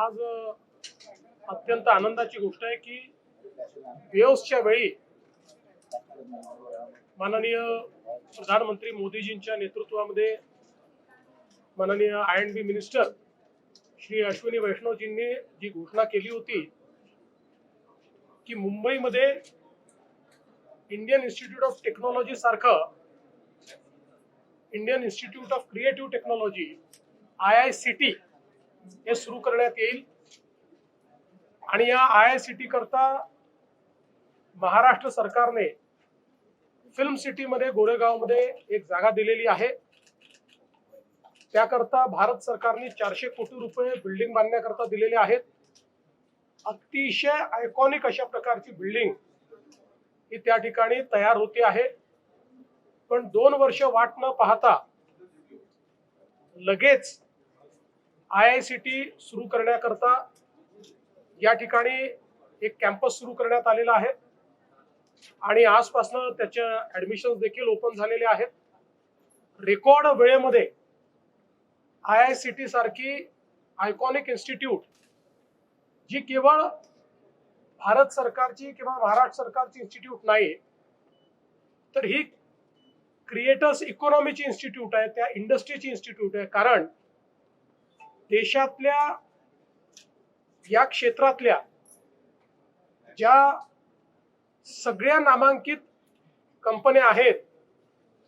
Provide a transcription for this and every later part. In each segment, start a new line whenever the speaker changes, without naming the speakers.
आज अत्यंत आनंदाची गोष्ट आहे की वेव्सच्या वेळी माननीय प्रधानमंत्री मोदीजींच्या नेतृत्वामध्ये माननीय I and B minister Shri Ashwini वैष्णवजींनी जी घोषणा केली होती की मुंबईमध्ये इंडियन इन्स्टिट्यूट ऑफ टेक्नॉलॉजी सारखं Indian Institute of Creative Technology I I C T हे सुरू करण्यात येईल. आणि या आय आय सी टी करता महाराष्ट्र सरकारने फिल्म सिटीमध्ये गोरेगावमध्ये एक जागा दिलेली आहे. त्याकरता भारत सरकारने चारशे कोटी रुपये बिल्डिंग बांधण्याकरता दिलेले आहेत. अतिशय आयकॉनिक अशा प्रकारची बिल्डिंग ही त्या ठिकाणी तयार होती आहे. पण दोन वर्ष वाट न पाहता लगेच आय आय सी टी सुरू करण्याकरता या ठिकाणी एक कॅम्पस सुरू करण्यात आलेला आहे. आणि आजपासून त्याच्या ऍडमिशन देखील ओपन झालेले आहेत. रेकॉर्ड वेळेमध्ये आय आय सी टी सारखी आयकॉनिक इन्स्टिट्यूट जी केवळ भारत सरकारची किंवा महाराष्ट्र सरकारची इन्स्टिट्यूट नाही तर ही क्रिएटर्स इकॉनॉमीची इन्स्टिट्यूट आहे त्या इंडस्ट्रीची इन्स्टिट्यूट आहे. कारण देशातल्या या क्षेत्रातल्या ज्या सगळ्या नामांकित कंपन्या आहेत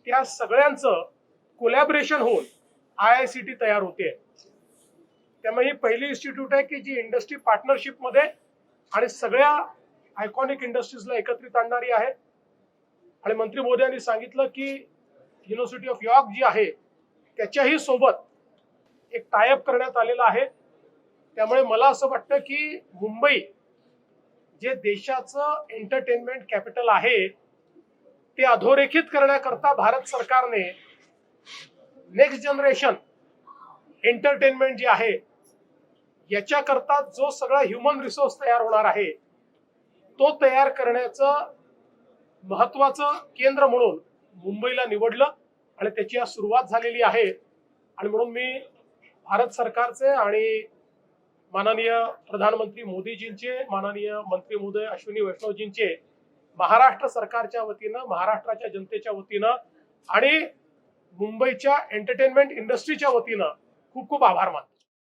त्या सगळ्यांचं कोलॅबरेशन होऊन आय आय सी टी तयार होते. त्यामुळे ही पहिली इन्स्टिट्यूट आहे की जी इंडस्ट्री पार्टनरशिपमध्ये आणि सगळ्या आयकॉनिक इंडस्ट्रीजला एकत्रित आणणारी आहे. आणि मंत्री मोदयांनी सांगितलं की युनिव्हर्सिटी ऑफ यॉर्क जी आहे त्याच्याही सोबत एक टायअप करण्यात आलेला आहे. त्यामुळे मला असं वाटतं की मुंबई जे देशाचं एंटरटेनमेंट कॅपिटल आहे ते अधोरेखित करण्याकरता भारत सरकारने नेक्स्ट जनरेशन एंटरटेनमेंट जे आहे याच्याकरता जो सगळा ह्युमन रिसोर्स तयार होणार आहे तो तयार करण्याचं महत्वाचं केंद्र म्हणून मुंबईला निवडलं आणि त्याची आज सुरुवात झालेली आहे. आणि म्हणून मी भारत सरकारचे आणि माननीय प्रधानमंत्री मोदीजींचे माननीय मंत्री महोदय अश्विनी वैष्णवजींचे महाराष्ट्र सरकारच्या वतीनं महाराष्ट्राच्या जनतेच्या वतीनं आणि मुंबईच्या एंटरटेनमेंट इंडस्ट्रीच्या वतीनं खूप खूप आभार मानतो.